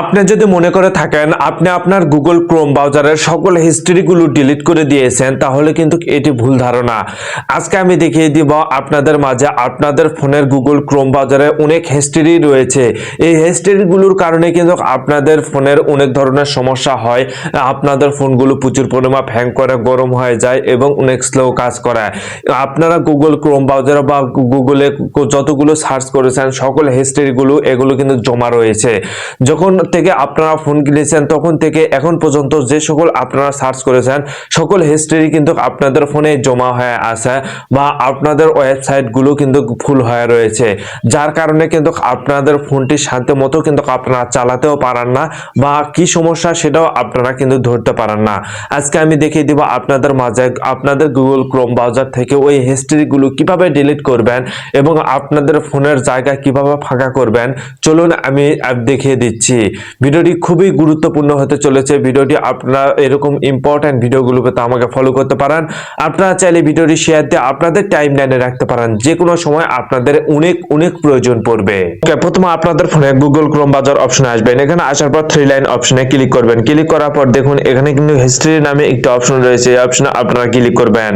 আপনি যদি মনে করে থাকেন, আপনি আপনার গুগল ক্রোম ব্রাউজারের সকল হিস্ট্রিগুলো ডিলিট করে দিয়েছেন, তাহলে কিন্তু এটি ভুল ধারণা। আজকে আমি দেখিয়ে দিব আপনাদের মাঝে আপনাদের ফোনের গুগল ক্রোম ব্রাউজারে অনেক হিস্ট্রি রয়েছে। এই হিস্ট্রিগুলোর কারণে কিন্তু আপনাদের ফোনের অনেক ধরনের সমস্যা হয়। আপনাদের ফোনগুলো প্রচুর পরিমাণ হ্যাং করে, গরম হয়ে যায় এবং অনেক স্লো কাজ করে। আপনারা গুগল ক্রোম ব্রাউজার বা গুগলে যতগুলো সার্চ করেছেন, সকল হিস্ট্রিগুলো এগুলো কিন্তু জমা রয়েছে। যখন থেকে আপনারা ফোন কিনেছেন, তখন থেকে এখন পর্যন্ত যে সকল আপনারা সার্চ করেছেন, সকল হিস্ট্রি কিন্তু আপনাদের ফোনে জমা হয়ে আছে বা আপনাদের ওয়েবসাইটগুলো কিন্তু ফুল হয়ে রয়েছে। যার কারণে কিন্তু আপনাদের ফোনটি শান্ত মতো কিন্তু আপনারা চালাতেও পারেন না বা কি সমস্যা সেটাও আপনারা কিন্তু ধরতে পারেন না। আজকে আমি দেখিয়ে দিব আপনাদের মাঝে, আপনাদের গুগল ক্রোম ব্রাউজার থেকে ওই হিস্ট্রিগুলো কীভাবে ডিলিট করবেন এবং আপনাদের ফোনের জায়গা কীভাবে ফাঁকা করবেন। চলুন আমি দেখিয়ে দিচ্ছি। ভিডিওটি খুবই গুরুত্বপূর্ণ হতে চলেছে। ভিডিওটি আপনারা এরকম ইম্পর্ট্যান্ট ভিডিওগুলো পেতে আমাকে ফলো করতে পারেন। আপনারা চাইলে ভিডিওটি শেয়ার দিয়ে আপনাদের টাইম লাইনে রাখতে পারেন। যে কোনো সময় আপনাদের অনেক অনেক প্রয়োজন পড়বে। প্রথমে আপনাদের ফোনে গুগল ক্রোম বাজার অপশনে আসবেন এখানে আসার পর থ্রি লাইন অপশনে ক্লিক করবেন। ক্লিক করার পর দেখুন, এখানে কিন্তু হিস্ট্রি নামে একটি অপশন রয়েছে। এই অপশনে আপনারা ক্লিক করবেন।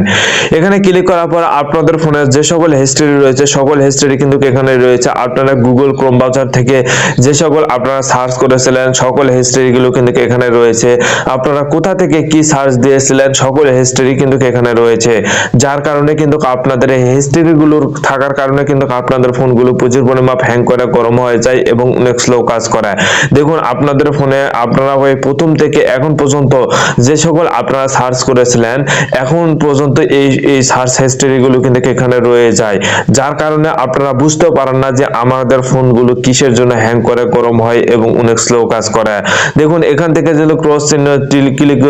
এখানে ক্লিক করার পর আপনাদের ফোনে যে সকল হিস্ট্রি রয়েছে, সকল হিস্ট্রি কিন্তু এখানে রয়েছে। আপনারা গুগল ক্রোম বাজার থেকে যে সকল আপনারা সার্চ করেছিলেন, সকল হিস্ট্রিগুলো কিন্তু এখানে রয়েছে। আপনারা কোথা থেকে কি সার্চ দিয়েছিলেন, সকল হিস্ট্রি কিন্তু এখানে রয়েছে। যার কারণে কিন্তু আপনাদের এই হিস্ট্রিগুলোর থাকার কারণে কিন্তু আপনাদের ফোনগুলো প্রচুর পরিমাপ হ্যাং করে, গরম হয়ে যায় এবং অনেক স্লো কাজ করে। দেখুন, আপনাদের ফোনে আপনারা ওই প্রথম থেকে এখন পর্যন্ত যে সকল আপনারা সার্চ করেছিলেন, এখন পর্যন্ত এই এই সার্চ হিস্ট্রিগুলো কিন্তু এখানে রয়ে যায়। যার কারণে আপনারা বুঝতেও পারেন না যে আমাদের ফোনগুলো কিসের জন্য হ্যাং করে, গরম হয় এবং অনেক স্লো কাজ করে। দেখুন, এখান থেকে যদি ক্রস চিহ্ন ক্লিক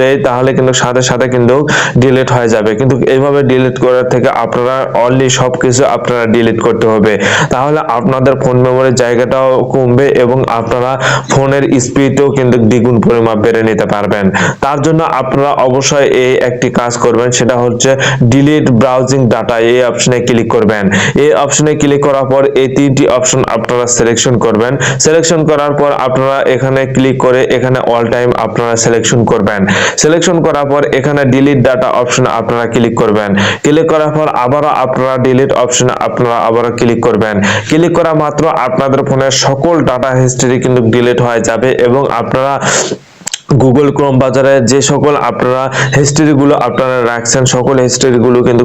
দেয়, তাহলে কিন্তু সাথে সাথে কিন্তু ডিলিট হয়ে যাবে। কিন্তু এইভাবে ডিলিট করার থেকে আপনারা অনলি সবকিছু আপনারা ডিলিট করতে হবে। তাহলে আপনাদের ফোন মেমোরির জায়গাটাও কমবে এবং আপনারা ফোনের স্পিডও কিন্তু দ্বিগুণ পরিমাপ বেড়ে নিতে পারবেন। তার জন্য আপনারা অবশ্যই এই একটি কাজ করবেন, সেটা হচ্ছে ডিলিট ব্রাউজিং ডাটা এই অপশনে ক্লিক করবেন। এই অপশনে ক্লিক করার পর এই তিনটি অপশন আপনারা সিলেকশন করবেন। সিলেকশন করার পর আপনারা এখানে ক্লিক করে এখানে অল টাইম আপনারা সিলেকশন করবেন। সিলেকশন করার পর এখানে ডিলিট ডাটা অপশন আপনারা ক্লিক করবেন। ক্লিক করার পর আবারও আপনারা ডিলিট অপশন আপনারা আবারও ক্লিক করবেন। ক্লিক করা মাত্র আপনাদের ফোনের সকল ডাটা হিস্ট্রি কিন্তু ডিলিট হয়ে যাবে এবং আপনারা গুগল ক্রোম বাজারে যে সকল আপনারা হিস্ট্রিগুলো আপনারা রাখছেন, সকল হিস্ট্রিগুলো কিন্তু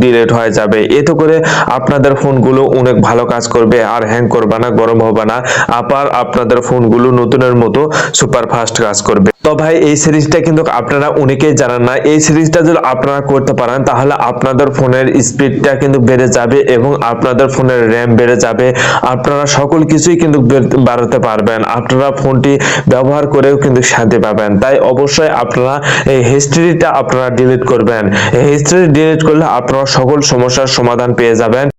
ডিলিট হয়ে যাবে। এতে করে আপনাদের ফোনগুলো অনেক ভালো কাজ করবে, আর হ্যাং করবে না, গরম হবে না। আবার আপনাদের ফোনগুলো নতুনের মতো সুপার ফাস্ট কাজ করবে। তো ভাই, এই সিরিজটা কিন্তু আপনারা অনেকেই জানেন না। এই সিরিজটা যদি আপনারা করতে পারেন, তাহলে আপনাদের ফোনের স্পিডটা কিন্তু বেড়ে যাবে এবং আপনাদের ফোনের র্যাম বেড়ে যাবে। আপনারা সকল কিছুই কিন্তু বাড়াতে পারবেন। আপনারা ফোনটি ব্যবহার করেও কিন্তু শান্তি পাবেন। তাই অবশ্যই আপনারা এই হিস্ট্রিটা আপনারা ডিলিট করবেন। হিস্ট্রি ডিলিট করলে আপনারা সকল সমস্যার সমাধান পেয়ে যাবেন।